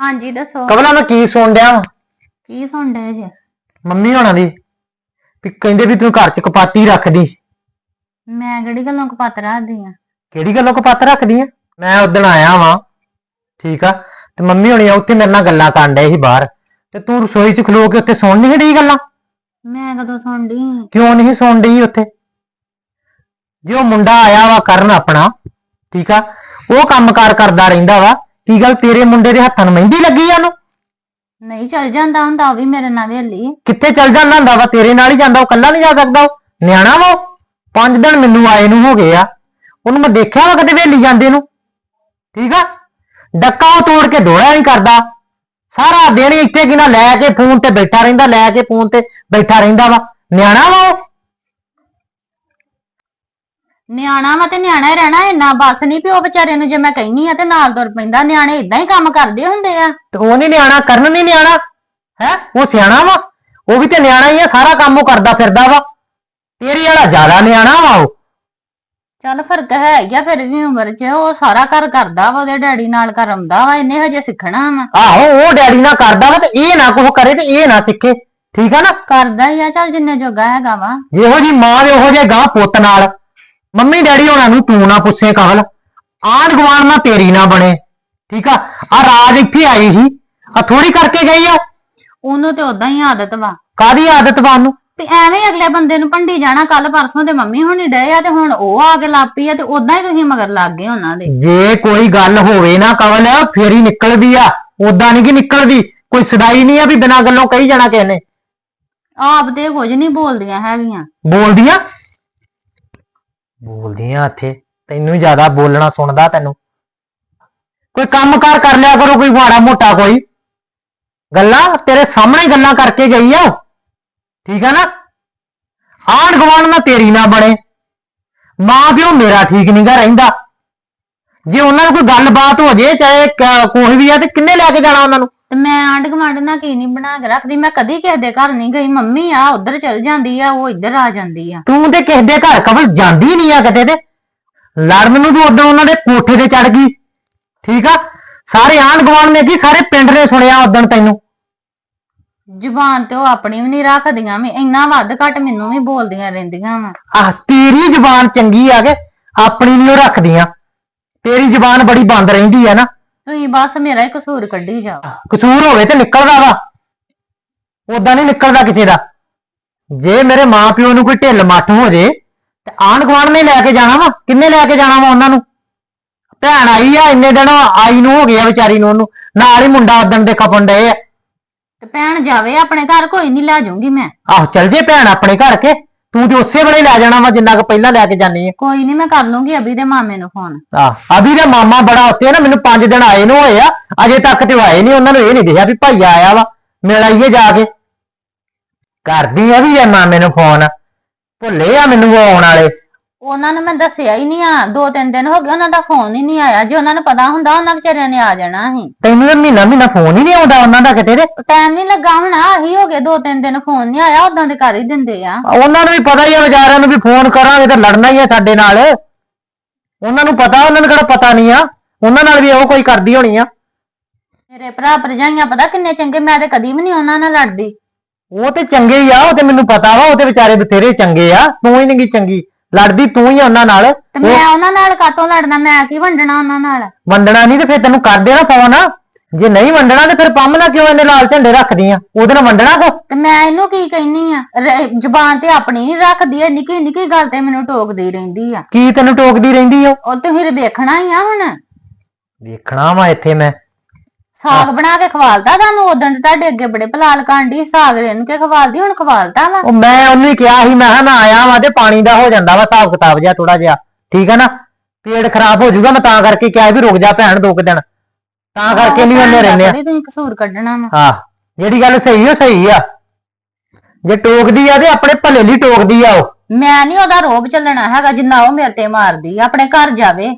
ਹਾਂਜੀ ਦੱਸੋ। ਕਮਲਾ ਮੈਂ ਕੀ ਸੁਣ ਡਿਆ ਵਾਂ? ਕੀ ਸੁਣਦੇ ਜੇ? ਮੰਮੀ ਹੋਣਾ ਦੀ ਵੀ ਕਹਿੰਦੇ ਵੀ ਤੂੰ ਘਰ ਚ ਕਪਾਤੀ ਰੱਖਦੀ। ਮੈਂ ਕਿਹੜੀ ਗੱਲੋਂ ਕਪੱਤ ਰੱਖਦੀ ਆ? ਕਿਹੜੀ ਗੱਲੋਂ ਕਪਾਤ ਰੱਖਦੀ ਆ? ਮੈਂ ਉਦਣ ਆਇਆ ਵਾਂ ਠੀਕ ਆ ਤੇ ਮੰਮੀ ਹੋਣੀ ਆ ਉੱਥੇ ਮੇਰੇ ਨਾਲ ਗੱਲਾਂ ਕਰਨ ਡਏ ਸੀ ਬਾਹਰ। ਤੇ ਤੂੰ ਰਸੋਈ 'ਚ ਖਲੋ ਕੇ ਉੱਥੇ ਸੁਣ ਨਹੀਂ ਰਹੀ ਗੱਲਾਂ? ਮੈਂ ਕਦੋਂ ਸੁਣਦੀ ਕਿਉਂ ਨਹੀਂ ਸੁਣ ਰਹੀ ਉੱਥੇ? ਜੇ ਉਹ ਮੁੰਡਾ ਆਇਆ ਵਾ ਕਰਨ ਆਪਣਾ ਠੀਕ ਆ ਉਹ ਕੰਮਕਾਰ ਕਰਦਾ ਰਹਿੰਦਾ ਵਾ ਕੀ ਗੱਲ ਤੇਰੇ ਮੁੰਡੇ ਦੇ ਹੱਥਾਂ ਨੂੰ ਮਹਿੰਦੀ ਲੱਗੀ ਆ ਉਹਨੂੰ? ਨਹੀਂ ਚੱਲ ਜਾਂਦਾ ਹੁੰਦਾ ਉਹ ਵੀ ਮੇਰੇ ਨਾਲ ਵੇਲੀ। ਕਿੱਥੇ ਚੱਲ ਜਾਂਦਾ ਹੁੰਦਾ ਵਾ? ਤੇਰੇ ਨਾਲ ਹੀ ਜਾਂਦਾ ਉਹ ਕੱਲਾ ਨਹੀਂ ਜਾ ਸਕਦਾ ਉਹ। ਨਿਆਣਾ ਵਾ ਉਹ। ਪੰਜ ਦਿਨ ਮੈਨੂੰ ਆਏ ਨੂੰ ਹੋ ਗਏ ਆ। ਉਹਨੂੰ ਮੈਂ ਦੇਖਿਆ ਵਾ ਕਦੇ ਵੇਲੀ ਜਾਂਦੇ ਨੂੰ। ਠੀਕ ਆ? ਡੱਕਾ ਉਹ ਤੋੜ ਕੇ ਦੋੜਾ ਨਹੀਂ ਕਰਦਾ। ਸਾਰਾ ਦਿਨ ਇੱਥੇ ਕਿਨਾ ਲੈ ਕੇ ਫੋਨ ਤੇ ਬੈਠਾ ਰਹਿੰਦਾ ਲੈ ਕੇ ਫੋਨ ਤੇ ਬੈਠਾ ਰਹਿੰਦਾ ਵਾ। ਨਿਆਣਾ ਵਾ ਉਹ। ਨਿਆਣਾ ਵਾ ਤੇ ਨਿਆਣਾ ਹੀ ਰਹਿਣਾ ਇੰਨਾ ਬਸ ਨਹੀਂ ਵੀ ਉਹ ਵਿਚਾਰੇ ਨੂੰ ਜੇ ਮੈਂ ਕਹਿਨੀ ਆ ਤੇ ਨਾਲ ਤੁਰ ਪੈਂਦਾ ਨਿਆਣੇ ਇਦਾਂ ਹੀ ਕੰਮ ਕਰਦੇ ਹੁੰਦੇ ਆ। ਤੇ ਉਹ ਨਹੀਂ ਨਿਆਣਾ ਕਰਨ ਨਹੀਂ ਨਿਆਣਾ। ਹੈ? ਉਹ ਸਿਆਣਾ ਵਾ ਉਹ ਵੀ ਤੇ ਨਿਆਣਾ ਹੀ ਆ ਸਾਰਾ ਕੰਮ ਉਹ ਕਰਦਾ ਫਿਰਦਾ ਵਾ। ਤੇਰੀ ਵਾਲਾ ਜ਼ਿਆਦਾ ਨਿਆਣਾ ਵਾ ਉਹ। ਚੱਲ ਫ਼ਰਕ ਹੈ ਹੀ ਆ ਫਿਰ ਵੀ ਉਮਰ 'ਚ ਉਹ ਸਾਰਾ ਘਰ ਕਰਦਾ ਵਾ ਉਹਦੇ ਡੈਡੀ ਨਾਲ ਕਰਾਉਂਦਾ ਵਾ ਇਹਨੇ ਹਜੇ ਸਿੱਖਣਾ ਵਾ। ਆਹੋ ਉਹ ਡੈਡੀ ਨਾਲ ਕਰਦਾ ਵਾ ਤੇ ਇਹ ਨਾ ਕੁਝ ਕਰੇ ਤੇ ਇਹ ਨਾ ਸਿੱਖੇ। ਠੀਕ ਆ ਨਾ? ਕਰਦਾ ਹੀ ਆ ਚੱਲ ਜਿੰਨੇ ਜੋਗਾ ਹੈਗਾ ਵਾ। ਜਿਹੋ ਜੀ ਮਾਂ ਦੇ ਉਹੋ ਜੇ ਗਾਂ ਪੁੱਤ ਨਾਲ। ਮੰਮੀ ਡੈਡੀ ਹੋਣਾ ਨੂੰ ਤੂੰ ਨਾ ਪੁੱਛੇ ਕਵਲ ਆਂਢ ਗੁਆਂਢ ਨਾ ਤੇਰੀ ਨਾ ਬਣੇ। ਠੀਕ ਆ? ਆ ਰਾਜ ਇੱਥੇ ਆਈ ਸੀ। ਆ ਥੋੜੀ ਕਰਕੇ ਗਈ ਆ। ਉਹਨੂੰ ਤੇ ਉਦਾਂ ਹੀ ਆਦਤ ਵਾ। ਕਾਦੀ ਆਦਤ ਵਾ ਉਹਨੂੰ? ਤੇ ਐਵੇਂ ਹੀ ਅਗਲੇ ਬੰਦੇ ਨੂੰ ਭੰਡੀ ਜਾਣਾ ਕੱਲ ਪਰਸੋਂ ਤੇ ਮੰਮੀ ਹੁਣੀ ਡਏ ਆ ਤੇ ਹੁਣ ਉਹ ਆ ਕੇ ਲਾਪੀ ਆ ਤੇ ਉਦਾਂ ਹੀ ਤੁਸੀਂ ਮਗਰ ਲੱਗ ਗਏ ਉਹਨਾਂ ਦੇ। ਜੇ ਕੋਈ ਗੱਲ ਹੋਵੇ ਨਾ ਕਵਲ ਫੇਰ ਹੀ ਨਿਕਲਦੀ ਆ। ਉਦਾਂ ਨਹੀਂ ਕਿ ਨਿਕਲਦੀ। ਕੋਈ ਸਦਾਈ ਨਹੀਂ ਆ ਵੀ ਬਿਨਾਂ ਗੱਲੋਂ ਕਹੀ ਜਾਣਾ ਕਿਸੇ ਨੇ। ਆਪ ਤੇ ਕੁਝ ਨਹੀਂ ਬੋਲਦੀਆਂ ਹੈਗੀਆਂ। ਬੋਲਦੀਆਂ? ਬੋਲਦੀ ਬੋਲਦੀਆਂ ਇੱਥੇ। ਤੈਨੂੰ ਜ਼ਿਆਦਾ ਬੋਲਣਾ ਸੁਣਦਾ ਤੈਨੂੰ। ਕੋਈ ਕੰਮ ਕਾਰ ਕਰ ਲਿਆ ਕਰੋ, ਕੋਈ ਮਾੜਾ ਮੋਟਾ ਕੋਈ। ਗੱਲਾਂ, ਤੇਰੇ ਸਾਹਮਣੇ ਹੀ ਗੱਲਾਂ ਕਰਕੇ ਗਈ ਆ। ਠੀਕ ਆ ਨਾ? ਆਂਢ ਗੁਆਂਢ ਨਾ ਤੇਰੀ ਨਾ ਬਣੇ। ਮਾਂ ਪਿਓ ਮੇਰਾ ਠੀਕ ਨਹੀਂਗਾ ਰਹਿੰਦਾ। ਜੇ ਉਹਨਾਂ ਨੂੰ ਕੋਈ ਗੱਲਬਾਤ ਹੋ ਜੇ, ਚਾਹੇ ਕ- ਕੋਈ ਵੀ ਆ ਤੇ ਕਿੰਨੇ ਲੈ ਕੇ ਜਾਣਾ ਉਹਨਾਂ ਨੂੰ? ਤੇ ਮੈਂ ਆਂਢ ਗੁਆਂਢ ਨਾਲ ਕੀ ਨਹੀਂ ਬਣਾ ਕੇ ਰੱਖਦੀ ਮੈਂ ਕਦੀ ਕਿਸੇ ਦੇ ਘਰ ਨਹੀਂ ਗਈ ਮੰਮੀ ਆ ਉਧਰ ਚਲ ਜਾਂਦੀ ਆ ਉਹ ਇੱਧਰ ਆ ਜਾਂਦੀ ਆ। ਤੂੰ ਤੇ ਕਿਸੇ ਦੇ ਘਰ ਕਬਲ ਜਾਂਦੀ ਨਹੀਂ ਆ ਕਿਤੇ ਤੇ। ਲੜਨ ਨੂੰ ਤੂੰ ਉਦੋਂ ਉਹਨਾਂ ਦੇ ਕੋਠੇ ਤੇ ਚੜ ਗਈ। ਠੀਕ ਆ? ਸਾਰੇ ਆਂਢ ਗੁਆਂਢ ਨੇ ਕੀ ਸਾਰੇ ਪਿੰਡ ਨੇ ਸੁਣਿਆ ਉਦੋਂ ਤੈਨੂੰ? ਜ਼ੁਬਾਨ ਤੇ ਉਹ ਆਪਣੀ ਵੀ ਨਹੀਂ ਰੱਖਦੀਆਂ ਵੀ ਇੰਨਾ ਵੱਧ ਘੱਟ ਮੈਨੂੰ ਵੀ ਬੋਲਦੀਆਂ ਰਹਿੰਦੀਆਂ ਵਾ। ਆਹ ਤੇਰੀ ਜ਼ੁਬਾਨ ਚੰਗੀ ਆ ਕੇ ਆਪਣੀ ਨਹੀਂ ਉਹ ਰੱਖਦੀਆਂ। ਤੇਰੀ ਜ਼ੁਬਾਨ ਬੜੀ ਬੰਦ ਰਹਿੰਦੀ ਆ ਨਾ। ਤੁਸੀਂ ਬਸ ਮੇਰਾ ਹੀ ਕਸੂਰ ਕੱਢੀ ਜਾਓ। ਕਸੂਰ ਹੋਵੇ ਤੇ ਨਿਕਲਦਾ ਵਾ। ਉਦਾਂ ਨਹੀਂ ਨਿਕਲਦਾ ਕਿਸੇ ਦਾ। ਜੇ ਮੇਰੇ ਮਾਪਿਓ ਨੂੰ ਕੋਈ ਢਿੱਲ ਮੱਠ ਹੋ ਜੇ ਤੇ ਆਂਢ ਗੁਆਂਢ ਨੇ ਲੈ ਕੇ ਜਾਣਾ ਵਾ? ਕਿੰਨੇ ਲੈ ਕੇ ਜਾਣਾ ਵਾ ਉਹਨਾਂ ਨੂੰ? ਭੈਣ ਆਈ ਆ ਇੰਨੇ ਦਿਨ ਆਈ ਨੂੰ ਹੋ ਗਿਆ ਵਿਚਾਰੀ ਨੂੰ ਉਹਨੂੰ। ਨਾਲ ਹੀ ਮੁੰਡਾ ਉਦਣ ਦੇ ਖਪਣ ਡਏ ਆ। ਤੇ ਭੈਣ ਜਾਵੇ ਆਪਣੇ ਘਰ ਕੋਈ ਨਹੀਂ ਲੈ ਜਾਊਂਗੀ ਮੈਂ। ਆਹੋ ਚੱਲ ਜੇ ਭੈਣ ਆਪਣੇ ਘਰ ਕੇ। ਤੂੰ ਤੇ ਉਸੇ ਵੇਲੇ ਹੀ ਲੈ ਜਾਣਾ ਵਾ ਜਿੰਨਾ ਕੁ ਪਹਿਲਾਂ ਲੈ ਕੇ ਜਾਨੀ ਆ। ਕੋਈ ਨਹੀਂ ਮੈਂ ਕਰ ਲੂੰਗੀ ਅਭੀ ਦੇ ਮਾਮੇ ਨੂੰ ਫੋਨ ਆਹ ਅਭੀ ਦੇ ਮਾਮਾ ਬੜਾ ਉੱਤੇ ਆ ਨਾ ਮੈਨੂੰ 5 ਦਿਨ ਆਏ ਨੂੰ ਹੋਏ ਆ ਅਜੇ ਤੱਕ ਤੇ ਉਹ ਆਏ ਨਹੀਂ ਉਹਨਾਂ ਨੂੰ ਇਹ ਨਹੀਂ ਦਿਖਿਆ ਵੀ ਭਾਈ ਆਇਆ ਵਾ ਮਿਲ ਆਈਏ ਜਾ ਕੇ। ਕਰਦੀ ਆ ਵੀ ਜੇ ਮਾਮੇ ਨੂੰ ਫੋਨ ਭੁੱਲੇ ਆ ਮੈਨੂੰ ਉਹ ਆਉਣ ਵਾਲੇ। ਉਹਨਾਂ ਨੂੰ ਮੈਂ ਦੱਸਿਆ ਹੀ ਨਹੀਂ ਆ ਦੋ ਤਿੰਨ ਦਿਨ ਹੋ ਗਏ ਉਹਨਾਂ ਦਾ ਫੋਨ ਹੀ ਨਹੀਂ ਆਇਆ। ਜੇ ਉਹਨਾਂ ਨੂੰ ਪਤਾ ਹੁੰਦਾ ਉਹਨਾਂ ਵਿਚਾਰਿਆਂ ਨੇ ਆ ਜਾਣਾ ਸੀ। ਤੈਨੂੰ ਤਾਂ ਮਹੀਨਾ ਮਹੀਨਾ ਫੋਨ ਹੀ ਨਹੀਂ ਆਉਂਦਾ ਉਹਨਾਂ ਦਾ ਕਿਤੇ ਤੇ। ਟਾਈਮ ਨਹੀਂ ਲੱਗਾ ਹੁਣ ਆਹੀ ਹੋ ਗਏ ਦੋ ਤਿੰਨ ਦਿਨ ਫੋਨ ਨਹੀਂ ਆਇਆ ਉਦਾਂ ਦੇ ਕਰ ਹੀ ਦਿੰਦੇ ਆ। ਉਹਨਾਂ ਨੂੰ ਵੀ ਪਤਾ ਹੀ ਆ ਵਿਚਾਰਿਆਂ ਨੂੰ ਵੀ ਫੋਨ ਕਰਾਂਗੇ ਤਾਂ ਲੜਨਾ ਹੀ ਆ ਸਾਡੇ ਨਾਲ। ਉਹਨਾਂ ਨੂੰ ਪਤਾ ਉਹਨਾਂ ਨੂੰ ਕਿਹੜਾ ਪਤਾ ਨਹੀਂ ਆ। ਉਹਨਾਂ ਨਾਲ ਵੀ ਉਹ ਕੋਈ ਕਰਦੀ ਹੋਣੀ ਆ। ਮੇਰੇ ਭਰਾ ਭਰਜਾਈਆਂ ਪਤਾ ਕਿੰਨੇ ਚੰਗੇ ਮੈਂ ਤੇ ਕਦੀ ਵੀ ਨਹੀਂ ਉਹਨਾਂ ਨਾਲ ਲੜਦੀ। ਉਹ ਤੇ ਚੰਗੇ ਹੀ ਆ ਉਹ ਤੇ ਮੈਨੂੰ ਪਤਾ ਵਾ ਉਹ ਤੇ ਵਿਚਾਰੇ ਬਥੇਰੇ ਚੰਗੇ ਆ। ਤੂੰ ਹੀ ਨਹੀਂ ਚੰਗੀ। ਲੜਦੀ ਤੂੰ ਹੀ ਆ ਉਹਨਾਂ ਨਾਲ। ਤੇ ਮੈਂ ਉਹਨਾਂ ਨਾਲ ਕਾਤੋਂ ਲੜਨਾ? ਮੈਂ ਕੀ ਵੰਡਣਾ ਉਹਨਾਂ ਨਾਲ? ਵੰਡਣਾ ਨਹੀਂ ਤੇ ਫਿਰ ਤੈਨੂੰ ਕਰ ਦੇਣਾ ਫੋਨ। ਜੇ ਨਹੀਂ ਵੰਡਣਾ ਤੇ ਫਿਰ ਪੰਮ ਨਾ ਕਿਉਂ ਇਹਨੇ ਲਾਲ ਝੰਡੇ ਰੱਖਦੀ ਆ ਉਹਦੇ ਨਾਲ ਵੰਡਣਾ ਕੋ ਤੇ ਮੈਂ ਇਹਨੂੰ ਕੀ ਕਹਿਨੀ ਆ? ਜ਼ੁਬਾਨ ਤੇ ਆਪਣੀ ਨਹੀਂ ਰੱਖਦੀ ਐ ਨਿੱਕੀ ਨਿੱਕੀ ਗੱਲ ਤੇ ਮੈਨੂੰ ਟੋਕਦੀ ਰਹਿੰਦੀ ਆ। ਕੀ ਤੈਨੂੰ ਟੋਕਦੀ ਰਹਿੰਦੀ ਆ? ਉਹ ਤੇ ਫਿਰ ਵੇਖਣਾ ਹੀ ਆ ਹੁਣ। ਵੇਖਣਾ ਵਾ ਇੱਥੇ ਮੈਂ। ਸਾਗ ਬਣਾ ਕੇ ਖਵਾਲਦਾ ਤੁਹਾਨੂੰ ਉਦੋਂ ਤੁਹਾਡੇ ਅੱਗੇ ਬੜੇ ਪਲਾਲ ਕਾਂਡੀ ਸਾਗ ਰਿੰਨ ਕੇ ਖਵਾਲਦੀ ਹੁਣ ਖਵਾਲਦਾ ਵਾ? ਉਹ ਮੈਂ ਉਹਨੂੰ ਹੀ ਕਿਹਾ ਸੀ ਮੈਂ ਕਿਹਾ ਮੈਂ ਆਇਆ ਵਾਂ ਤੇ ਪਾਣੀ ਦਾ ਹੋ ਜਾਂਦਾ ਵਾ ਹਿਸਾਬ ਕਿਤਾਬ ਜਿਹਾ ਥੋੜਾ ਜਿਹਾ। ਠੀਕ ਆ ਨਾ? ਪੇਟ ਖਰਾਬ ਹੋ ਜਾਊਗਾ ਮੈਂ ਤਾਂ ਕਰਕੇ ਕਿਹਾ ਵੀ ਰੁਕ ਜਾ ਭੈਣ ਦੋ ਕੁ ਦਿਨ। ਤਾਂ ਕਰਕੇ ਨਹੀਂ ਉਹਨੇ ਰਹਿੰਦੇ ਆ। ਤੁਸੀਂ ਕਸੂਰ ਕੱਢਣਾ ਵਾ। ਹਾਂ ਜਿਹੜੀ ਗੱਲ ਸਹੀ ਉਹ ਸਹੀ ਆ। ਜੇ ਟੋਕਦੀ ਆ ਤੇ ਆਪਣੇ ਭਲੇ ਲਈ ਟੋਕਦੀ ਆ ਉਹ। ਮੈਂ ਨਹੀਂ ਉਹਦਾ ਰੋਬ ਚੱਲਣਾ ਹੈਗਾ ਜਿੰਨਾ ਉਹ ਮੇਰੇ ਤੇ ਮਾਰਦੀ ਆ ਆਪਣੇ ਘਰ ਜਾਵੇ।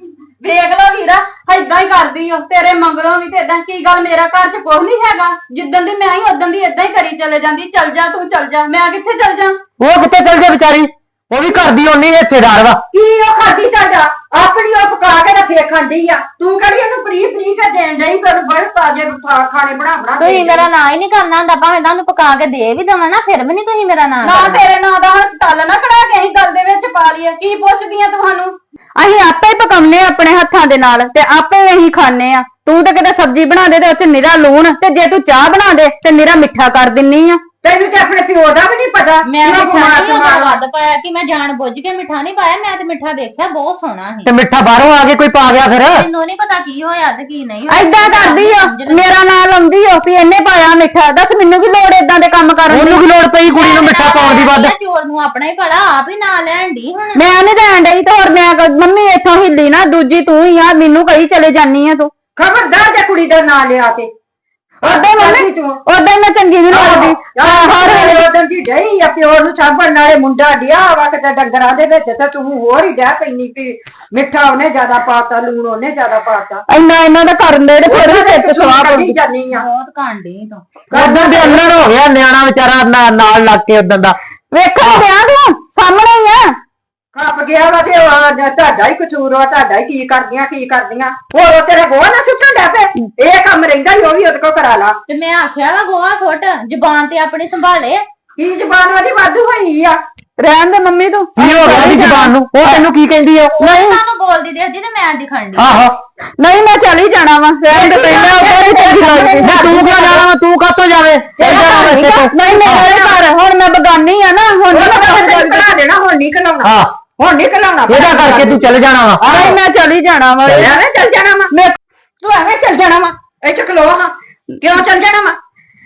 ਵੇਖ ਲਓ ਵੀਰਾ ਏਦਾਂ ਹੀ ਕਰਦੀ ਓ, ਤੇਰੇ ਮੰਗਲੋਂ ਵੀ ਤੇ ਏਦਾਂ, ਕੀ ਗੱਲ ਮੇਰਾ ਘਰ ਚ ਕੁਝ ਨਹੀਂ ਹੈਗਾ? ਜਿੱਦਣ ਦੀ ਮੈਂ ਆਈ ਉਦੋਂ ਦੀ ਏਦਾਂ ਹੀ ਕਰੀ ਚਲੇ ਜਾਂਦੀ, ਚੱਲ ਜਾ, ਤੂੰ ਚੱਲ ਜਾ, ਮੈਂ ਕਿੱਥੇ ਚੱਲ ਜਾ? ਉਹ ਕਿੱਥੇ ਚਲ ਜਾ ਵਿਚਾਰੀ? ਉਹ ਵੀ ਕਰਦੀ ਓਨੀ ਹਿੱਸੇਦਾਰ ਵਾ। ਕੀ ਉਹ ਖਾਦੀ ਤੁਹਾਡਾ? ਆਪਣੀ ਉਹ ਪਕਾ ਕੇ ਰੱਖੇ ਖਾਂਦੀ ਆ। ਤੂੰ ਕਿਹੜੀ ਇਹਨੂੰ ਫਰੀ ਫਰੀ ਕੇ ਦੇਣ ਡਈ? ਪਰ ਬੜ ਤਾਜੇ ਖਾ- ਖਾਣੇ ਬਣਾ ਬਣਾ ਕੇ ਤੁਸੀਂ ਮੇਰਾ ਨਾਂ ਹੀ ਨਹੀਂ ਕਰਨਾ ਹੁੰਦਾ। ਭਾਵੇਂ ਤੁਹਾਨੂੰ ਪਕਾ ਕੇ ਦੇ ਵੀ ਦਵਾਂ ਨਾ ਫਿਰ ਵੀ ਨਹੀਂ ਤੁਸੀਂ ਮੇਰਾ ਨਾਂ ਨਾ ਕਰਨਾ। ਤੇਰੇ ਨਾਂ ਦਾ ਹਸਪਤਾਲ ਨਾ ਕਢਾ ਕੇ ਅਸੀਂ ਗੱਲ ਦੇ ਵਿੱਚ ਪਾ ਲਈਏ। ਕੀ ਪੁੱਛਦੀਆਂ ਤੁਹਾਨੂੰ? ਅਸੀਂ ਆਪੇ ਹੀ ਪਕਾਉਂਦੇ ਆ ਆਪਣੇ ਹੱਥਾਂ ਦੇ ਨਾਲ ਤੇ ਆਪੇ ਹੀ ਅਸੀਂ ਖਾਣੇ ਆ। ਤੂੰ ਤਾਂ ਕਿਤੇ ਸਬਜ਼ੀ ਬਣਾ ਦੇ ਤੇ ਉਹ ਚ ਨਿਰਾ ਲੂਣ ਤੇ ਜੇ ਤੂੰ ਚਾਹ ਬਣਾ ਦੇ ਤੇ ਨਿਰਾ ਮਿੱਠਾ ਕਰ ਦਿੰਨੀ ਆ। ਤੈਨੂੰ ਤੇ ਆਪਣੇ ਪਿਓ ਦਾ ਵੀ ਨਹੀਂ ਪਤਾ ਮੈਂ ਕਿ ਉਹ ਮਿੱਠਾ ਬਿਮਾਰ ਨਹੀਂ ਬਿਮਾਰ ਵਾ। ਵੱਧ ਪਾਇਆ ਕਿ ਮੈਂ ਜਾਣ ਬੁੱਝ ਕੇ ਮਿੱਠਾ ਨਹੀਂ ਪਾਇਆ ਮੈਂ ਤੇ ਮਿੱਠਾ ਦੇਖਿਆ ਬਹੁਤ ਸੋਹਣਾ ਸੀ ਤੇ ਮਿੱਠਾ ਬਾਹਰੋਂ ਆ ਕੇ ਕੋਈ ਪਾ ਗਿਆ ਫਿਰ ਮੈਨੂੰ ਨਹੀਂ ਪਤਾ ਕੀ ਹੋਇਆ ਤੇ ਕੀ ਨਹੀਂ ਹੋਇਆ। ਐਦਾਂ ਕਰਦੀ ਆ। ਮੇਰਾ ਨਾਂ ਲਾਉਂਦੀ ਆ ਵੀ ਇਹਨੇ ਪਾਇਆ ਮਿੱਠਾ ਦੱਸ ਮੈਨੂੰ ਕੀ ਲੋੜ ਏਦਾਂ ਦੇ ਕੰਮ ਕਰਨ ਦੀ ਉਹਨੂੰ ਕੀ ਲੋੜ ਪਈ ਕੁੜੀ ਨੂੰ ਮਿੱਠਾ ਪਾਉਣ ਦੀ ਵੱਧ ਚੋਰ ਨੂੰ ਆਪਣਾ ਹੀ ਭਲਾ ਆਪ ਹੀ ਨਾਂ ਲੈਣ ਦੀ ਹੁਣ ਮੈਂ ਨਹੀਂ ਲੈਣ ਡਈ ਤੇ ਹੋਰ ਮੈਂ ਕ- ਮੰਮੀ ਇੱਥੋਂ ਹਿੱਲੀ ਨਾ ਦੂਜੀ ਤੂੰ ਹੀ ਆ ਮੈਨੂੰ ਕਹੀ ਚਲੇ ਜਾਨੀ ਆ ਤੂੰ ਖਬਰਦਾਰ ਜੇ ਕੁੜੀ ਦਾ ਨਾਂ ਲਿਆ ਤੇ ਉਦਾਂ ਮੰਮੀ ਤੂੰ ਉਦਾਂ ਹੀ ਮੈਂ ਚੰਗੀ ਨਹੀਂ ਲੱਗਦੀ। ਆਹ ਹਰ ਵੇਲੇ ਉਦੋਂ ਦੀ ਡਈ ਆ ਪਿਓ ਨੂੰ ਸਾਂਭਣ ਨਾਲੇ ਮੁੰਡਾ ਡਿਆ ਵਾ ਕਿਤੇ ਡੰਗਰਾਂ ਦੇ ਵਿੱਚ ਤੇ ਤੂੰ ਹੋਰ ਹੀ ਡੈ ਪੈਣੀ ਵੀ ਮਿੱਠਾ ਉਹਨੇ ਜ਼ਿਆਦਾ ਪਾਤਾ ਲੂਣ ਉਹਨੇ ਜ਼ਿਆਦਾ ਪਾਤਾ। ਇੰਨਾ ਇਹਨਾਂ ਦਾ ਕਰਨ ਦੇ ਤੇ ਫਿਰ ਵੀ ਸਿਰ ਤੇ ਸਵਾਹ ਪਉਂਦੀ ਜਾਨੀ ਆ। ਬਹੁਤ ਕਾਂਡੀ ਤੂੰ। ਉਦੋਂ ਦੇ ਅੰਦਰ ਹੋ ਗਿਆ ਨਿਆਣਾ ਵਿਚਾਰਾ ਨਾ- ਨਾਲ ਲੱਗ ਕੇ ਉਦੋਂ ਦਾ। ਵੇਖਣ ਡਿਆ ਤੂੰ ਸਾਹਮਣੇ ਹੀ ਆ। ਖੱਪ ਗਿਆ ਵਾ ਤੇ ਉਹ ਤੁਹਾਡਾ ਹੀ ਕਸੂਰ ਵਾ ਤੁਹਾਡਾ ਹੀ ਕੀ ਕਰਦੀਆਂ ਕੀ ਕਰਦੀਆਂ। ਹੋਰ ਉਹ ਤੇਰਾ ਗੋਹਾ ਨਾ ਸੁੱਟਣ ਡੈ ਪਏ ਇਹ ਕੰਮ ਰਹਿੰਦਾ ਹੀ ਉਹ ਵੀ ਉਹਦੇ ਕੋਲ ਕਰਾ ਲਾ। ਤੇ ਮੈਂ ਆਖਿਆ ਵਾ ਗੋਆ ਫੁੱਟ ਜ਼ੁਬਾਨ ਤੇ ਆਪਣੀ ਸੰਭਾਲੇ। ਕੀ ਜ਼ਬਾਨ ਉਹਦੀ ਵਾਧੂ ਹੋਈ ਆ? ਰਹਿਣ ਦੇ ਮੰਮੀ ਤੂੰ। ਕੀ ਹੋ ਗਿਆ ਦੀ ਜ਼ਬਾਨ ਨੂੰ? ਉਹ ਤੈਨੂੰ ਕੀ ਕਹਿੰਦੀ ਆ? ਨਹੀਂ। ਤੁਹਾਨੂੰ ਬੋਲਦੀ ਦੇਖਦੀ ਤੇ ਮੈਂ ਦਿਖਣ ਦੀ ਆਹੋ। ਨਹੀਂ ਮੈਂ ਚਲ ਹੀ ਜਾਣਾ ਵਾ। ਰਹਿਣ ਦੇ ਪਹਿਲਾਂ ਉਹ ਹੀ ਚੰਗੀ ਲੱਗਦੀ ਤੂੰ ਕਿਉਂ ਜਾਣਾ ਵਾ? ਤੂੰ ਕਾਤੋਂ ਜਾਵੇ? ਚੱਲ ਜਾਣਾ ਵਾ ਤੋਂ। ਨਹੀਂ ਮੇਰੇ ਘਰ। ਹੁਣ ਮੈਂ ਬਗਾਨੀ ਆ ਨਾ। ਹੁਣ ਉਹ ਨਹੀਂ ਤਾਂ ਮੈਂ ਕਢਾ ਦੇਣਾ ਹੁਣ ਨਹੀਂ ਕਲਾਉਣਾ ਹਾਂ। ਹੁਣ ਨਹੀਂ ਕਲਾਉਣਾ ਇਹਦਾ ਕਰਕੇ ਤੂੰ ਚੱਲ ਜਾਣਾ ਵਾ। ਨਹੀਂ ਮੈਂ ਚਲ ਹੀ ਜਾਣਾ ਵਾ। ਐਵੇਂ ਚੱਲ ਜਾਣਾ ਵਾ। ਤੂੰ ਐਵੇਂ ਚੱਲ ਜਾਣਾ ਵਾ। ਇੱਥੇ ਖਲੋ ਹਾਂ। ਕਿਉਂ ਚੱਲ ਜਾਣਾ ਵਾ?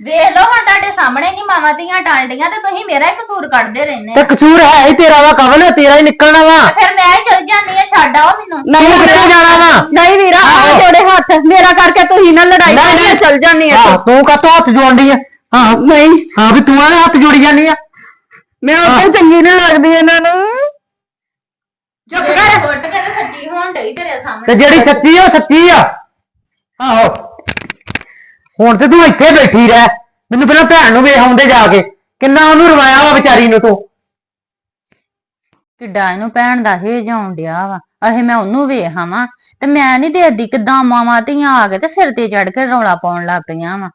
ਵੇਖ ਲਓ ਹੁਣ ਤੁਹਾਡੇ ਸਾਹਮਣੇ ਨਹੀਂ ਮਾਵਾਂ ਧੀਆਂ ਟਾਲਦੀਆਂ ਤੇ ਤੁਸੀਂ ਮੇਰਾ ਹੀ ਕਸੂਰ ਕੱਢਦੇ ਰਹਿੰਦੇ ਤੇ ਕਸੂਰ ਹੈ ਹੀ ਤੇਰਾ ਵਾ ਕਵਲ ਤੇਰਾ ਹੀ ਨਿਕਲਣਾ ਵਾ। ਫਿਰ ਮੈਂ ਹੀ ਚਲ ਜਾਂਦੀ ਆ ਛੱਡ ਆਓ ਮੈਨੂੰ। ਤੂੰ ਕਿੱਥੇ ਜਾਣਾ ਵਾ? ਨਹੀਂ ਵੀਰਾ ਆ ਜੋੜੇ ਹੱਥ। ਮੇਰਾ ਕਰਕੇ ਤੁਸੀਂ ਨਾ ਲੜਾਈ ਨਹੀਂ, ਨਹੀਂ। ਚੱਲ ਜਾਨੀ ਆ ਹਾਂ ਤੂੰ। ਕਾਤੋਂ ਹੱਥ ਜੋੜਦੀ ਆ? ਹਾਂ ਨਹੀਂ। ਹਾਂ ਵੀ ਤੂੰ ਆਲੇ ਹੱਥ ਜੋੜੀ ਜਾਂਦੀ ਆ? ਮੈਂ ਉਹ ਚੰਗੀ ਨਹੀਂ ਲੱਗਦੀ ਇਹਨਾਂ ਨੂੰ। ਕੇ ਤੇ ਸੱਚੀ ਹੋਣ ਡਈ ਤੇਰੇ ਸਾਹਮਣੇ। ਤੇ ਜਿਹੜੀ ਸੱਚੀ ਆ ਉਹ ਸੱਚੀ ਆ। ਆਹੋ। ਹੁਣ ਤੇ ਤੂੰ ਇੱਥੇ ਬੈਠੀ ਰਹਿ। ਮੈਨੂੰ ਪਹਿਲਾਂ ਭੈਣ ਨੂੰ ਵੇਖ ਆਉਂਦੇ ਜਾ ਕੇ। ਕਿੰਨਾ ਉਹਨੂੰ ਰਵਾਇਆ ਵਾ ਵਿਚਾਰੀ ਨੂੰ ਤੂੰ। ਕਿੱਡਾ ਇਹਨੂੰ ਭੈਣ ਦਾ ਹੇਜ ਆਉਣ ਡਿਆ ਵਾ। ਅਹੇ ਮੈਂ ਉਹਨੂੰ ਵੇਖ ਆਵਾਂ। ਤੇ ਮੈਂ ਨਹੀਂ ਦੇਖਦੀ ਕਿਦਾਂ ਮਾਵਾਂ ਧੀਆਂ ਆ ਕੇ ਤੇ ਸਿਰ ਤੇ ਚੜ ਕੇ ਰੌਲਾ ਪਾਉਣ ਲੱਗ ਪਈਆਂ ਵਾ।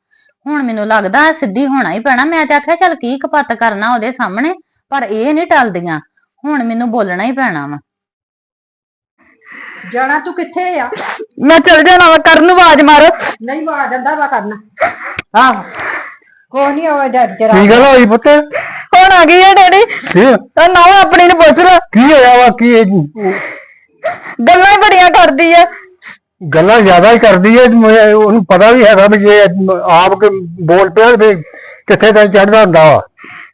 ਹੁਣ ਮੈਨੂੰ ਲੱਗਦਾ ਸਿੱਧੀ ਹੋਣਾ ਹੀ ਪੈਣਾ। ਮੈਂ ਤੇ ਆਖਿਆ ਚੱਲ ਕੀ ਕਪੱਤ ਕਰਨਾ ਉਹਦੇ ਸਾਹਮਣੇ। ਪਰ ਇਹ ਨਹੀਂ ਟਲਦੀਆਂ। ਹੁਣ ਮੈਨੂੰ ਬੋਲਣਾ ਹੀ ਪੈਣਾ ਵਾ। ਜਾਣਾ ਤੂੰ ਕਿੱਥੇ ਆ? ਮੈਂ ਚੱਲ ਜਾਣਾ ਵਾ ਕਰਨ ਨੂੰ ਆਵਾਜ਼ ਮਾਰ। ਨਹੀਂ ਵਾ ਦਿੰਦਾ ਵਾ ਕਰਨਾ। ਆਹੋ। ਕੋਈ ਨਹੀਂ ਉਹ ਜਰਾ ਕੀ ਗੱਲ ਹੋਈ ਪੁੱਤ? ਹੁਣ ਆ ਗਈ ਹੈ ਡੈਡੀ। ਕੀ? ਤਾਂ ਨਾ ਆਪਣੀ ਨੂੰ ਪੁੱਛ ਲੈ। ਕੀ ਹੋਇਆ ਵਾ? ਕੀ ਇਹ? ਗੱਲਾਂ ਹੀ ਬੜੀਆਂ ਕਰਦੀ ਆ। ਗੱਲਾਂ ਜ਼ਿਆਦਾ ਹੀ ਕਰਦੀ ਹੈ ਉਹਨੂੰ ਪਤਾ ਵੀ ਹੈਗਾ ਵੀ ਜੇ ਆਪ ਕੇ ਬੋਲ ਪਿਆ ਤੇ ਕਿੱਥੇ ਤਾਂ ਚੜਦਾ ਹੁੰਦਾ ਵਾ?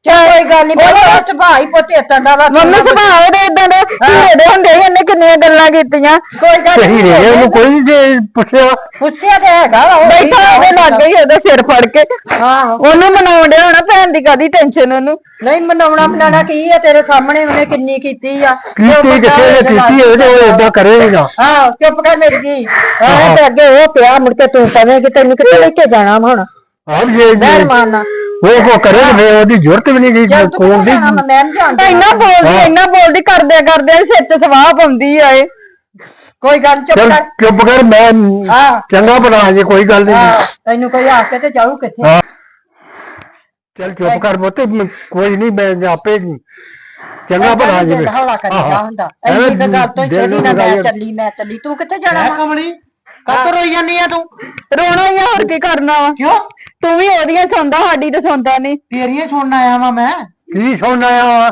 ਕੋਈ ਗੱਲ ਨਹੀਂ ਬੋਲੋ ਤੇ ਭਾਈ ਪੁੱਤ ਇਤਾਂ ਦਾ ਵਾ ਮੰਮੀ ਸੁਭਾਅ ਦੇ ਇਦਾਂ ਦੇ ਧੀਰੇ ਦੇ ਹੁੰਦੇ ਹੀ ਇਹਨੇ ਕਿੰਨੀਆਂ ਗੱਲਾਂ ਕੀਤੀਆਂ। ਕੋਈ ਗੱਲ ਸਹੀ ਨਹੀਂ ਰਹੇ ਉਹਨੂੰ ਕੋਈ ਜੇ ਪੁੱਛਿਆ ਪੁੱਛਿਆ ਤੇ ਹੈਗਾ ਵਾ ਉਹ ਬੈਠਾ ਉਹਦੇ ਲੱਗ ਗਈ ਉਹਦਾ ਸਿਰ ਫੜ ਕੇ। ਆਹੋ। ਉਹਨੂੰ ਮਨਾਉਣ ਡਿਆ ਹੋਣਾ ਭੈਣ ਦੀ ਕਾਦੀ ਟੈਨਸ਼ਨ ਉਹਨੂੰ? ਨਹੀਂ ਮਨਾਉਣਾ ਮਨਾਣਾ ਕੀ ਆ ਤੇਰੇ ਸਾਹਮਣੇ ਉਹਨੇ ਕਿੰਨੀ ਕੀਤੀ ਆ। ਕੀਤੀ ਕਿੱਥੇ ਨੇ ਕੀਤੀ ਹੋਵੇ ਤੇ ਉਹ ਏਦਾਂ ਕਰੇ ਵੀ ਨਾ ਹਾਂ ਚੁੱਪ ਕਰ ਮੇਰੀ ਜੀ ਐ ਤੇ ਅੱਗੇ ਉਹ ਪਿਆ ਮੁੜ ਕੇ ਤੂੰ ਕਵੇਂ ਕਿ ਤੈਨੂੰ ਕਿੱਥੇ ਲੈ ਕੇ ਜਾਣਾ ਵਾ ਹੁਣ? ਆਪ ਜੇ ਮੈਂ ਮਾਰਨਾ ਉਹ ਕੋ ਕਰੇ ਤੇ ਫਿਰ ਉਹਦੀ ਜ਼ਰੂਰਤ ਵੀ ਨਹੀਂ ਗਈ ਕੋਣ ਦੀ ਜਾਣਾ ਮੈਂ ਨਹੀਂ ਜਾਣਦਾ ਇੰਨਾ ਬੋਲਦੀ ਇੰਨਾ ਬੋਲਦੀ ਕਰਦਿਆਂ ਕਰਦਿਆਂ ਸਿਰ 'ਚ ਸਵਾਹ ਪਾਉਂਦੀ ਆ ਇਹ। ਕੋਈ ਗੱਲ ਚੁੱਪ ਚੱਲ ਕਰ। ਚੁੱਪ ਕਰ ਮੈਂ ਹਾਂ। ਚੰਗਾ ਭਲਾ ਜੇ ਕੋਈ ਗੱਲ ਨਹੀਂ ਤੈਨੂੰ ਕੋਈ ਆ ਕੇ ਤੇ ਜਾਊ ਕਿੱਥੇ? ਹਾਂ। ਚੱਲ ਚੁੱਪ ਕਰ ਮ- ਕੋਈ ਨਹੀਂ ਮੈਂ ਆਪੇ ਚੰਗਾ ਭਲਾ ਜੇ ਹੌਲਾ ਕਰੀਦਾ ਹੁੰਦਾ। ਗੱਲ ਤੋਂ ਹੀ ਕਹਦੀ ਨਾ ਮੈਂ ਚੱਲੀ ਮੈਂ ਚੱਲੀ। ਤੂੰ ਕਿੱਥੇ ਜਾਣਾ ਕਮਲੀ ਕੱਤ ਰੋਈ ਜਾਂਦੀ ਆ ਤੂੰ? ਰੋਣਾ ਹੀ ਆ ਹੋਰ ਕੀ ਕਰਨਾ ਵਾ? ਕਿਉਂ? ਤੂੰ ਵੀ ਉਹਦੀਆਂ ਸੁਣਦਾ ਸਾਡੀ ਤਾਂ ਸੁਣਦਾ ਨਹੀਂ ਤੇਰੀਆਂ ਸੁਣਨ ਆਇਆ ਵਾਂ ਮੈਂ। ਕੀ ਸੁਣਨ ਆਇਆ ਵਾਂ?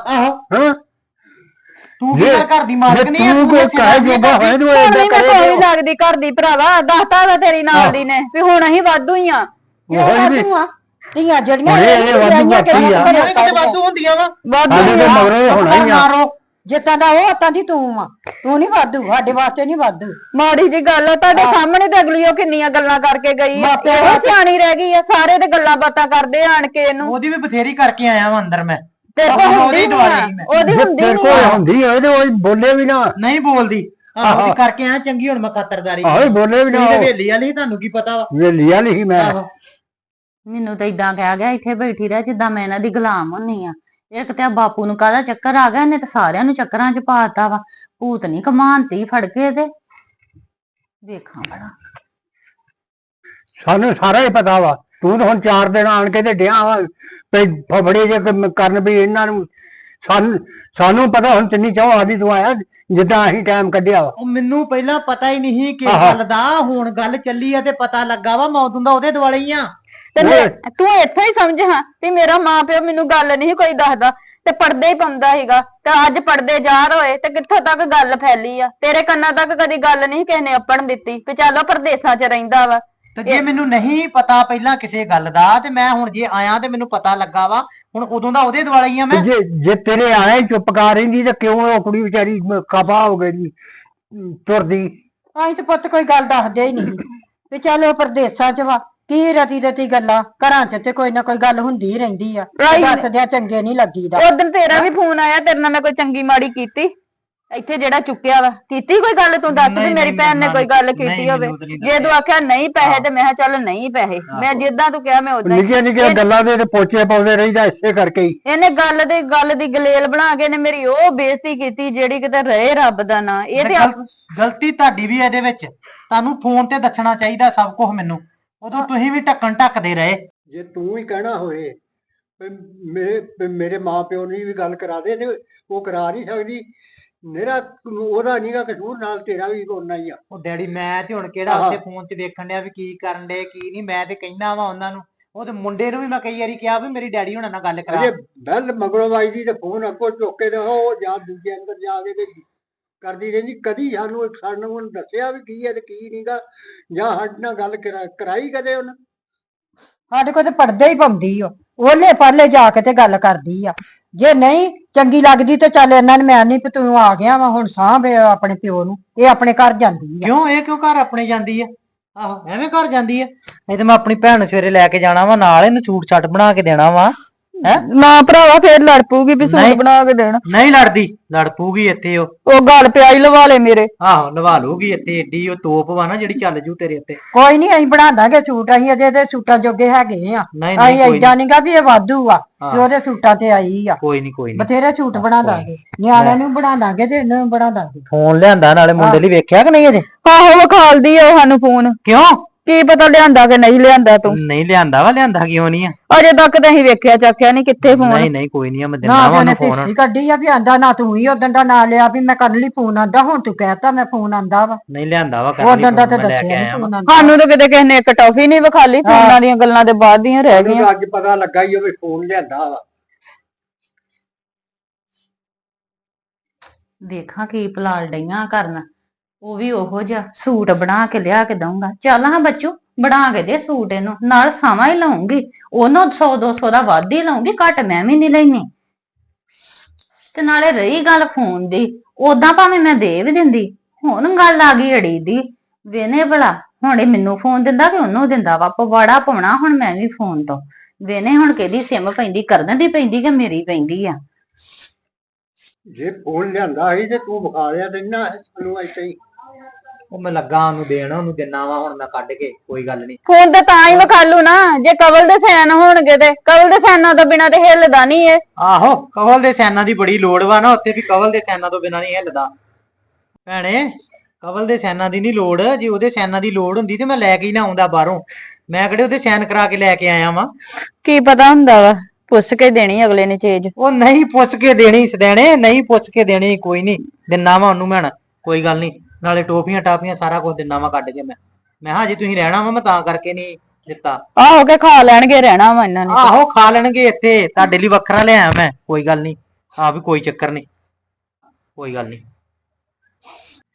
ਹਾਂ? ਤੂੰ ਕੀ ਘਰ ਦੀ ਮਾਲਕ ਨਹੀਂ ਤੂੰ ਕੋਈ ਕਾਹ ਜੋਗਾ ਹੋਏ ਤੂੰ ਹੁਣ ਏਦਾਂ ਵੀ ਮੈਂ ਕਰੇ ਕੋਈ ਲੱਗਦੀ ਘਰ ਦੀ ਭਰਾਵਾ ਦੱਸਤਾ ਵਾ ਤੇਰੀ ਨਾਲ ਦੀ ਨੇ ਵੀ ਹੁਣ ਅਸੀਂ ਵਾਧੂ ਹੀ ਆ। ਕਿਉਂ ਵਾਧੂ ਆ? ਧੀਆਂ ਜਿਹੜੀਆਂ ਇਹ ਵਾਧੂ ਆਈਆਂ ਆ। ਕੇ। ਹੁੰਦੀਆਂ ਵਾ? ਸਾਡੇ ਤੇ ਮਗਰੋਂ ਹੋਣਾ ਹੀ ਆ। ਜਿੱਦਾਂ ਦਾ ਉਹ ਤਾਂ ਦੀ ਤੂੰ ਆ। ਤੂੰ ਨਹੀਂ ਵਾਧੂ ਸਾਡੇ ਵਾਸਤੇ ਨਹੀਂ ਵਾਧੂ। ਮਾੜੀ ਜੀ ਗੱਲ ਆ ਤੁਹਾਡੇ ਸਾਹਮਣੇ ਤੇ ਅਗਲੀ ਉਹ ਕਿੰਨੀਆਂ ਗੱਲਾਂ ਕਰਕੇ ਗਈ ਆ। ਮਾਪਿਆਂ ਉਹ ਸਿਆਣੀ ਰਹਿ ਗਈ ਆ ਸਾਰੇ ਤੇ ਗੱਲਾਂ ਬਾਤਾਂ ਕਰਦੇ ਆਣ ਕੇ ਇਹਨੂੰ। ਉਹਦੀ ਵੀ ਬਥੇਰੀ ਕਰਕੇ ਆਇਆ ਵਾਂ ਅੰਦਰ ਮੈਂ। ਤੇ ਆਪਣੀ ਹੁੰਦੀ ਉਹਦੀ ਨਹੀਂ ਆ। ਉਹਦੀ ਹੁੰਦੀ ਤੇਰੇ ਨਹੀਂ ਕੋਲ ਆ। ਹੁੰਦੀ ਹੋਏ ਤੇ ਉਹ ਬੋਲੇ ਵੀ ਨਾ। ਨਹੀਂ ਬੋਲਦੀ। ਆਹੋ ਉਹਦੀ ਕਰਕੇ ਆਇਆ ਚੰਗੀ ਹੁਣ ਮੈਂ ਖਾਤਰਦਾਰੀ ਆਹੋ ਬੋਲੇ ਵੀ ਨਾ ਤੇ ਵੇਲੀ ਵਾਲੀ ਤੁਹਾਨੂੰ ਕੀ ਪਤਾ ਵਾ। ਵੇਲੀ ਵਾਲੀ ਸੀ ਮੈਂ। ਆਹੋ। ਮੈਨੂੰ ਤਾਂ ਇਦਾਂ ਕਹਿ ਗਿਆ ਇੱਥੇ ਬੈਠੀ ਰਹਿ ਜਿੱਦਾਂ ਮੈਂ ਇਹਨਾਂ ਦੀ ਗੁਲਾਮ ਹੁੰਨੀ ਆ। ਇੱਕ ਤੇ ਆ ਬਾਪੂ ਨੂੰ ਕਾਹਦਾ ਚੱਕਰ ਆ ਗਿਆ ਇਹਨੇ ਤਾਂ ਸਾਰਿਆਂ ਨੂੰ ਚੱਕਰਾਂ 'ਚ ਪਾਤਾ ਵਾ। ਭੂਤ ਨਹੀਂ ਕਮਾਨਤੀ ਫੜ ਕੇ ਤੇ। ਵੇਖਾਂ ਬੜਾ ਸਾਨੂੰ ਸਾਰਾ ਹੀ ਪਤਾ ਵਾ। ਤੂੰ ਤਾਂ ਹੁਣ ਚਾਰ ਦਿਨ ਆਣ ਕੇ ਤੇ ਡਿਆ ਵਾ। ਵੀ ਫਫੜੇ ਜੇ ਕੰਮ ਕਰਨ ਵੀ ਇਹਨਾਂ ਨੂੰ ਸਾਨੂੰ ਸਾਨੂੰ ਪਤਾ ਹੁਣ ਤਿੰਨੀ ਚਾਹ ਆਦੀ ਤੂੰ ਆਇਆ ਜਿੱਦਾਂ ਅਸੀਂ ਟਾਈਮ ਕੱਢਿਆ ਵਾ। ਉਹ ਮੈਨੂੰ ਪਹਿਲਾਂ ਪਤਾ ਹੀ ਨਹੀਂ ਕਿ ਆਹਾ। ਗੱਲ ਦਾ ਹੁਣ ਗੱਲ ਚੱਲੀ ਆ ਤੇ ਪਤਾ ਲੱਗਾ ਵਾ ਮੌਤ ਹੁੰਦਾ ਉਹਦੇ ਦੁਆਲੇ ਹੀ ਆ। ਤੇ ਓਏ। ਤੂੰ ਇੱਥੇ ਹੀ ਸਮਝ ਹਾਂ ਵੀ ਮੇਰਾ ਮਾਂ ਪਿਓ ਮੈਨੂੰ ਗੱਲ ਨਹੀਂ ਕੋਈ ਦੱਸਦਾ ਤੇ ਪਰਦੇ ਹੀ ਪਾਉਂਦਾ ਸੀਗਾ ਤੇ ਅੱਜ ਪਰਦੇ ਜਾਰ ਹੋਏ ਤੇ ਕਿੱਥੋਂ ਤੱਕ ਗੱਲ ਫੈਲੀ ਆ? ਤੇਰੇ ਕੰਨਾਂ ਤੱਕ ਕਦੀ ਗੱਲ ਨਹੀਂ ਕਿਸੇ ਨੇ ਅੱਪਣ ਦਿੱਤੀ ਵੀ ਚੱਲ ਉਹ ਪਰਦੇਸਾਂ 'ਚ ਰਹਿੰਦਾ ਵਾ। ਤੇ ਜੇ ਮੈਨੂੰ ਨਹੀਂ ਪਤਾ ਪਹਿਲਾਂ ਕਿਸੇ ਗੱਲ ਦਾ ਤੇ ਮੈਂ ਹੁਣ ਜੇ ਆਇਆ ਤੇ ਮੈਨੂੰ ਪਤਾ ਲੱਗਾ ਵਾ ਹੁਣ ਉਦੋਂ ਦਾ ਉਹਦੇ ਦੁਆਲੇ ਹੀ ਆ ਤੇ ਮੈਂ ਜੇ ਜੇ ਤੇਰੇ ਆਏ ਚੁੱਪ ਕਰ ਰਹਿੰਦੀ ਤੇ ਕਿਉਂ ਉਹ ਕੁੜੀ ਵਿਚਾਰੀ ਕਪਾ ਹੋ ਗਈ ਤੁਰਦੀ? ਅਸੀਂ ਤੇ ਪੁੱਤ ਕੋਈ ਗੱਲ ਦੱਸਦੇ ਹੀ ਨਹੀਂ। ਵੀ ਚੱਲ ਉਹ ਪਰਦੇਸਾਂ 'ਚ ਵਾ। ਕੀ ਰਤੀ ਰਤੀ ਗੱਲਾਂ? ਘਰਾਂ 'ਚ ਤੇ ਕੋਈ ਨਾ ਕੋਈ ਗੱਲ ਹੁੰਦੀ ਹੀ ਰਹਿੰਦੀ ਆ। ਰਾਈ- ਦੱਸਦਿਆਂ ਚੰਗੇ ਨਹੀਂ ਲੱਗੀਦਾ। ਉਦੋਂ ਤੇਰਾ ਵੀ ਫੋਨ ਆਇਆ ਤੇਰੇ ਨਾਲ ਮੈਂ ਕੋਈ ਚੰਗੀ ਮਾੜੀ ਕੀਤੀ? ਇੱਥੇ ਜਿਹੜਾ ਚੁੱਕਿਆ ਵਾ। ਕੀਤੀ ਕੋਈ ਗੱਲ? ਤੂੰ ਦੱਸ ਵੀ ਨਹੀਂ, ਮੇਰੀ ਨਹੀਂ, ਭੈਣ ਨੇ ਨਾ, ਕੋਈ ਗੱਲ ਨਹੀਂ, ਕੀਤੀ ਹੋਵੇ। ਮੈਨੂੰ ਤਾਂ ਨਹੀਂ ਜੇ ਤੂੰ ਆਖਿਆ ਨਹੀਂ ਪੈਸੇ ਤੇ ਮੈਂ ਕਿਹਾ ਚੱਲ ਨਹੀਂ ਪੈਸੇ। ਮੈਂ ਜਿੱਦਾਂ ਤੂੰ ਕਿਹਾ ਮੈਂ ਉਦਾਂ ਨਿੱਕੀਆਂ ਨਿੱਕੀਆਂ ਗੱਲਾਂ ਦੇ ਤੇ ਪੋਚੇ ਪਾਉਂਦੇ ਰਹੀਦਾ ਇਸੇ ਕਰਕੇ ਹੀ। ਇਹਨੇ ਗੱਲ ਦੇ ਗੱਲ ਦੀ ਗਲੇਲ ਬਣਾ ਕੇ ਨੇ ਮੇਰੀ ਉਹ ਬੇਇੱਜ਼ਤੀ ਕੀਤੀ ਜਿਹੜੀ ਕਿਤੇ ਰਹੇ ਰੱਬ ਦਾ ਨਾਂ। ਇਹ ਤੇ ਆਪ- ਗਲਤੀ ਤੁਹਾਡੀ ਵੀ ਹੈ ਇਹਦੇ ਵਿੱਚ। ਤੁਹਾਨੂੰ ਫੋਨ ਤੇ ਦੱਸਣਾ ਚਾਹੀਦਾ ਸਭ ਕੁਝ ਮੈਨੂੰ। ਉਦੋਂ ਤੁਸੀਂ ਵੀ ਢੱਕਣ ਢੱਕਦੇ ਰਹੇ। ਜੇ ਤੂੰ ਹੀ ਕਹਿਣਾ ਹੋਏ ਵੀ ਮੇਰੇ ਵੀ ਮੇਰੇ ਮਾਪਿਓ ਨੇ ਵੀ ਗੱਲ ਕਰਾ ਦੇ ਤੇ ਉਹ ਕਰਾ ਨਹੀਂ ਸਕਦੀ ਮੇਰਾ ਉਹਦਾ ਨਹੀਂਗਾ ਕਸੂਰ ਨਾਲ ਤੇਰਾ ਵੀ ਓਨਾ ਹੀ ਆ। ਉਹ ਡੈਡੀ ਮੈਂ ਤੇ ਹੁਣ ਕਿਹੜਾ। ਉੱਥੇ ਫੋਨ 'ਚ ਵੇਖਣ ਡਿਆ ਵੀ ਕੀ ਕਰਨ ਦੇ ਕੀ ਨਹੀਂ ਮੈਂ ਤੇ ਕਹਿਣਾ ਵਾ ਉਹਨਾਂ ਨੂੰ। ਉਹ ਤੇ ਮੁੰਡੇ ਨੂੰ ਵੀ ਮੈਂ ਕਈ ਵਾਰੀ ਕਿਹਾ ਵੀ ਮੇਰੀ ਡੈਡੀ ਹੁਣਾਂ ਨਾਲ ਗੱਲ ਕਰਾ। ਅਜੇ ਬੈਲ ਮਗਰੋਂ ਵੱਜਦੀ ਤੇ ਫੋਨ ਅੱਗੋਂ ਚੁੱਕ ਕੇ ਤੇ ਉਹ ਜਾਂ ਦੂਜੇ ਅੰਦਰ ਜਾ ਕੇ ਤੇ ਕਰਦੀ ਰਹਿੰਦੀ ਕਦੀ ਸਾਨੂੰ ਸਾਨੂੰ ਉਹਨੇ ਦੱਸਿਆ ਵੀ ਕੀ ਹੈ ਤੇ ਕੀ ਨਹੀਂਗਾ ਜਾਂ ਸਾਡੇ ਨਾਲ ਗੱਲ ਕਰਾ- ਕਰਾਈ ਕਦੇ ਉਹਨੇ? ਸਾਡੇ ਕੋਲ ਤੇ ਪਰਦੇ ਹੀ ਪਾਉਂਦੀ ਓ ਉਹਲੇ ਪਰਲੇ ਜਾ ਕੇ ਤੇ ਗੱਲ ਕਰਦੀ ਆ। ਜੇ ਨਹੀਂ ਚੰਗੀ ਲੱਗਦੀ ਤੇ ਚੱਲ ਇਹਨਾਂ ਨੇ ਮੈਂ ਨਹੀਂ ਵੀ ਤੂੰ ਆ ਗਿਆ ਵਾ ਹੁਣ ਸਾਂਭ ਇਹ ਆਪਣੇ ਪਿਓ ਨੂੰ ਇਹ ਆਪਣੇ ਘਰ ਜਾਂਦੀ ਆ। ਕਿਉਂ ਇਹ ਕਿਉਂ ਘਰ ਆਪਣੇ ਜਾਂਦੀ ਆ? ਆਹੋ ਐਵੇਂ ਘਰ ਜਾਂਦੀ ਆ? ਨਹੀਂ ਤੇ ਮੈਂ ਆਪਣੀ ਭੈਣ ਨੂੰ ਸਵੇਰੇ ਲੈ ਕੇ ਜਾਣਾ ਵਾ ਨਾਲ ਇਹਨੂੰ ਛੂਟ ਛੱਟ ਬਣਾ ਕੇ ਦੇਣਾ ਵਾ। ਹੈ? ਨਾ ਭਰਾਵਾ ਫੇਰ ਲੜ ਪਊਗੀ ਵੀ ਸੂਟ ਨਹੀਂ। ਬਣਾ ਕੇ ਦੇਣਾ। ਨਹੀਂ ਲੜਦੀ ਲੜ ਪੂਗੀ ਇੱਥੇ ਉਹ। ਉਹ ਗੱਲ ਪਿਆਈ ਲਵਾ ਲੈ ਮੇਰੇ। ਆਹੋ ਨਵਾ ਲੂਗੀ ਇੱਥੇ ਏਡੀ ਉਹ ਤੋਪ ਵਾ ਨਾ ਜਿਹੜੀ ਚੱਲ ਜੂ ਤੇਰੇ ਉੱਤੇ। ਕੋਈ ਨਹੀਂ ਅਸੀਂ ਬਣਾ ਦਾਂਗੇ ਸੂਟ ਅਸੀਂ ਅਜੇ ਤੇ ਸੂਟਾਂ ਜੋਗੇ ਹੈਗੇ ਆ। ਨਹੀਂ ਅਸੀਂ ਕੋਈ ਏਦਾਂ ਨਹੀਂਗਾ ਵੀ ਇਹ ਵਾਧੂ ਆ। ਤੇ ਉਹਦੇ ਸੂਟਾਂ ਤੇ ਆਈ ਆ। ਕੋਈ ਨਹੀਂ ਕੋਈ ਨਹੀਂ ਬਥੇਰੇ ਸੂਟ ਬਣਾ ਦਾਂਗੇ। ਨਿਆਣਿਆਂ ਨੂੰ ਬਣਾ ਦਾਂਗੇ ਤੇ ਇਹਨੂੰ ਬਣਾ ਦਾਂਗੇ। ਫੋਨ ਲਿਆਂਦਾ ਨਾਲੇ ਮੁੰਡੇ ਲਈ ਵੇਖਿਆ ਕਿ ਨਹੀਂ ਅਜੇ? ਆਹੋ ਵਿਖਾਲਦੀ ਆ ਉਹ ਸਾਨੂੰ ਫੋਨ। ਕਿਉਂ? ਕੀ ਪਤਾ ਲਿਆਂਦਾ ਕਿ ਨਹੀਂ ਲਿਆਂਦਾ ਤੂੰ? ਨਹੀਂ ਲਿਆਂਦਾ ਵਾ ਲਿਆਂਦਾ ਕਿਉਂ ਨਹੀਂ ਆ? ਅਜੇ ਤੱਕ ਤਾਂ ਅਸੀਂ ਵੇਖਿਆ ਚਾਖਿਆ ਨਹੀਂ ਕਿੱਥੇ ਫੋਨ। ਨਹੀਂ ਨਹੀਂ ਕੋਈ ਨਹੀਂ ਆ ਮੈਂ ਨਾ ਦਿੰਦਾ ਤੇ ਵਾ ਉਹਨੇ ਉਹਨੂੰ ਫੋਨ। ਤਿੱਖੀ ਕੱਢੀ ਆ ਵੀ ਆਂਦਾ ਨਾ ਤੂੰ ਹੀ ਉਦੋਂ ਦਾ ਨਾਂ ਲਿਆ ਵੀ ਮੈਂ ਕਰਨ ਲਈ ਫੋਨ ਆਂਦਾ ਹੁਣ ਤੂੰ ਕਹਿਤਾ ਮੈਂ ਫੋਨ ਆਂਦਾ ਵਾ। ਨਹੀਂ ਲਿਆਂਦਾ ਵਾ ਕਰ ਉਦੋਂ ਦਾ ਤੇ ਦੱਸਿਆ ਨਹੀਂ ਫੋਨ ਆਂਦਾ। ਸਾਨੂੰ ਤਾਂ ਕਿਤੇ ਕਿਸੇ ਨੇ ਇੱਕ ਟੌਫੀ ਨਹੀਂ ਵਿਖਾਲੀ ਫੋਨਾਂ ਦੀਆਂ ਗੱਲਾਂ ਦੇ ਬਾਅਦ ਦੀਆਂ ਰਹਿ ਗਈਆਂ। ਮੈਨੂੰ ਅੱਜ ਪਤਾ ਲੱਗਾ ਹੀ ਉਹ ਵੀ ਫੋਨ ਲਿਆਂਦਾ ਵਾ। ਵੇਖਾਂ ਕੀ ਪਲਾਲ ਡਈਆਂ ਕਰਨ। ਉਹ ਵੀ ਉਹੋ ਜਿਹਾ ਸੂਟ ਬਣਾ ਕੇ ਲਿਆ ਕੇ ਦਊਂਗਾ। ਚੱਲ ਹਾਂ ਬੱਚੂ, ਬਣਾ ਕੇ ਦੇ ਸੂਟ ਇਹਨੂੰ, ਨਾਲ ਸਾਵਾਂ ਹੀ ਲਾਉਂਗੀ ਉਹਨੂੰ 100 200 ਦਾ ਵੱਧ ਹੀ ਲਾਉਂਗੀ ਘੱਟ ਮੈਂ ਵੀ ਨਹੀਂ ਲੈਣੀ ਤੇ ਨਾਲੇ ਰਹੀ ਗੱਲ ਫੋਨ ਦੀ ਉਦਾਂ ਭਾਵੇਂ ਮੈਂ ਦੇ ਵੀ ਦਿੰਦੀ, ਹੁਣ ਗੱਲ ਆ ਗਈ ਅੜੀ ਦੀ। ਵੇਨੇ ਭਲਾ, ਹੁਣ ਇਹ ਮੈਨੂੰ ਫੋਨ ਦਿੰਦਾ ਕਿ ਉਹਨੂੰ ਦਿੰਦਾ ਵਾ ਪਵਾੜਾ ਪਾਉਣਾ ਹੁਣ ਮੈਂ ਵੀ ਫੋਨ ਤੋਂ। ਵੇਨੇ ਹੁਣ ਕਿਹਦੀ ਸਿਮ ਪੈਂਦੀ ਕਰਨ ਦੀ ਪੈਂਦੀ ਕਿ ਮੇਰੀ ਪੈਂਦੀ ਆ। ਜੇ ਫੋਨ ਲਿਆਂਦਾ ਸੀ ਤੇ ਤੂੰ ਵਿਖਾ ਲਿਆ ਤੇ ਨਾ ਸਾਨੂੰ ਐਸੇ ਹੀ। ਉਹ ਮੈਂ ਲੱਗਾ ਉਹਨੂੰ ਦੇਣ ਉਹਨੂੰ ਦਿਨਾ ਵਾ ਹੁਣ ਮੈਂ ਕੱਢ ਕੇ ਕੋਈ ਗੱਲ ਨਹੀਂ ਫੋਨ ਤੇ ਤਾਂ ਹੀ ਵਿਖਾਲੂ ਨਾ ਜੇ ਕਵਲ ਦੇ ਸੈਨ ਹੋਣਗੇ ਤੇ ਕਵਲ ਦੇ ਸੈਨਾਂ ਤੋਂ ਬਿਨਾ ਤੇ ਹਿੱਲਦਾ ਨਹੀਂ ਏ ਆਹੋ ਕਵਲ ਦੇ ਸੈਨਾ ਦੀ ਬੜੀ ਲੋੜ ਵਾ ਨਾ ਉੱਥੇ ਵੀ ਕਵਲ ਦੇ ਸੈਨਾ ਤੋਂ ਬਿਨਾਂ ਨਹੀਂ ਹਿੱਲਦਾ। ਭੈਣੇ ਕਵਲ ਦੇ ਸੈਨਾ ਦੀ ਨਹੀਂ ਲੋੜ ਜੇ ਉਹਦੇ ਸੈਨਾ ਦੀ ਲੋੜ ਹੁੰਦੀ ਤੇ ਮੈਂ ਲੈ ਕੇ ਹੀ ਨਾ ਆਉਂਦਾ ਬਾਹਰੋਂ। ਮੈਂ ਕਿਹੜੇ ਉਹਦੇ ਸੈਨ ਕਰਾ ਕੇ ਲੈ ਕੇ ਆਇਆ ਵਾਂ? ਕੀ ਪਤਾ ਹੁੰਦਾ ਵਾ ਪੁੱਛ ਕੇ ਦੇਣੀ ਅਗਲੇ ਨੇ ਚੀਜ਼। ਉਹ ਨਹੀਂ ਪੁੱਛ ਕੇ ਦੇਣੀ ਸਦੈਣੇ ਨਹੀਂ ਪੁੱਛ ਕੇ ਦੇਣੀ ਕੋਈ ਨਹੀਂ ਦਿਨਾ ਵਾ ਉਹਨੂੰ ਮੈਂ ਕੋਈ ਗੱਲ ਨਹੀਂ ਨਾਲੇ ਟੋਪੀਆਂ ਟਾਪੀਆਂ ਸਾਰਾ ਕੁਝ ਦਿਨਾ ਵਾ ਕੱਢ ਕੇ ਮੈਂ। ਮੈਂ ਹਾਂ ਜੇ ਤੁਸੀਂ ਰਹਿਣਾ ਵਾ ਮੈਂ ਤਾਂ ਕਰਕੇ ਨਹੀਂ ਦਿੱਤਾ। ਆਹੋ ਕੇ ਖਾ ਲੈਣਗੇ ਰਹਿਣਾ ਵਾ ਇਹਨਾਂ ਨੇ ਆਹੋ ਖਾ ਲੈਣਗੇ ਇੱਥੇ। ਤੁਹਾਡੇ ਲਈ ਵੱਖਰਾ ਲਿਆਇਆ ਮੈਂ ਕੋਈ ਗੱਲ ਨਹੀਂ। ਆ ਵੀ ਕੋਈ ਚੱਕਰ ਨਹੀਂ। ਕੋਈ ਗੱਲ ਨਹੀਂ।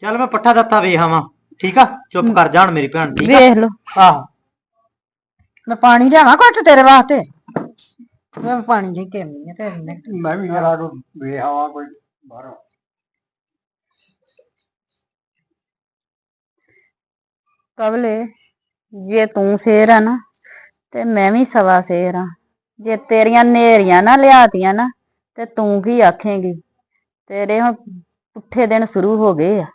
ਚੱਲ ਮੈਂ ਪੱਠਾ ਦਿੱਤਾ ਵੇਖ ਆਵਾਂ। ਠੀਕ ਆ? ਚੁੱਪ ਕਰ ਜਾਣ ਮੇਰੀ ਭੈਣ ਠੀਕ ਆ? ਵੇਖ ਲਓ। ਆਹੋ। ਮੈਂ ਪਾਣੀ ਲਿਆਵਾਂ ਘੱਟ ਤੇਰੇ ਵਾਸਤੇ? ਮੈਂ ਪਾਣੀ ਦੇ ਕੇ ਤੇ ਮੈਂ ਵੀ ਜਰਾ ਆਵਾਂ ਕੋਈ ਬਾਹਰੋਂ। ਕਬਲੇ ਜੇ ਤੂੰ ਸ਼ੇਰ ਆ ਨਾ, ਤੇ ਮੈਂ ਵੀ ਸਵਾ ਸ਼ੇਰ ਆ। ਜੇ ਤੇਰੀਆਂ ਨੇਰੀਆਂ ਨਾ ਲਿਆਤੀਆਂ ਨਾ, ਤੇ ਤੂੰ ਕੀ ਆਖੇਂਗੀ? ਤੇਰੇ ਹੁਣ ਪੁੱਠੇ ਦਿਨ ਸ਼ੁਰੂ ਹੋ ਗਏ ਆ।